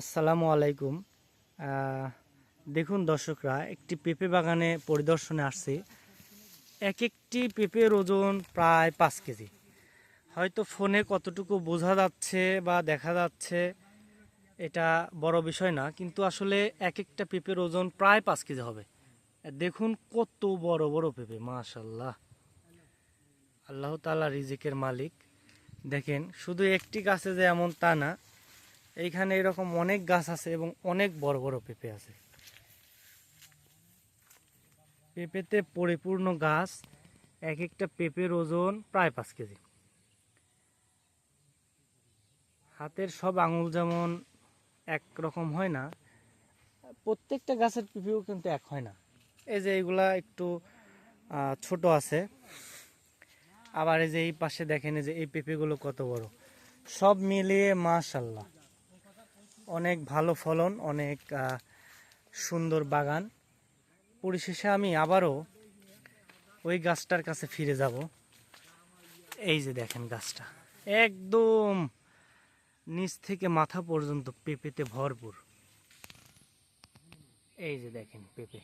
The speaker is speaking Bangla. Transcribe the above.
আসসালামু আলাইকুম। দেখুন দর্শকরা, একটি পেঁপে বাগানে পরিদর্শনে আসছি। এক একটি পেঁপের ওজন প্রায় পাঁচ কেজি। হয়তো ফোনে কতটুকু বোঝা যাচ্ছে বা দেখা যাচ্ছে, এটা বড় বিষয় না, কিন্তু আসলে এক একটা পেঁপের ওজন প্রায় পাঁচ কেজি হবে। দেখুন কত বড় বড় পেঁপে মাশাল্লাহ আল্লাহ তালা রিজিকের মালিক। দেখেন, শুধু একটি গাছে যে এমন তা না এইখানে এরকম অনেক গাছ আছে এবং অনেক বড় বড় পেঁপে আছে। পেঁপেতে পরিপূর্ণ গাছ এক একটা পেঁপের ওজন প্রায় পাঁচ কেজি। হাতের সব আঙুল যেমন এক রকম হয় না, প্রত্যেকটা গাছের পেঁপেও কিন্তু এক হয় না। এই যে এইগুলা একটু ছোট আছে। আবার এই যে এই পাশে দেখেন যে এই পেঁপেগুলো কত বড়। সব মিলিয়ে মাশাল্লাহ। অনেক ভালো ফলন, অনেক সুন্দর বাগান। পরিশেষে আমি আবারও ওই গাছটার কাছে ফিরে যাব। এই যে দেখেন গাছটা। একদম নিচ থেকে মাথা পর্যন্ত পেঁপেতে ভরপুর। এই যে দেখেন পেঁপে।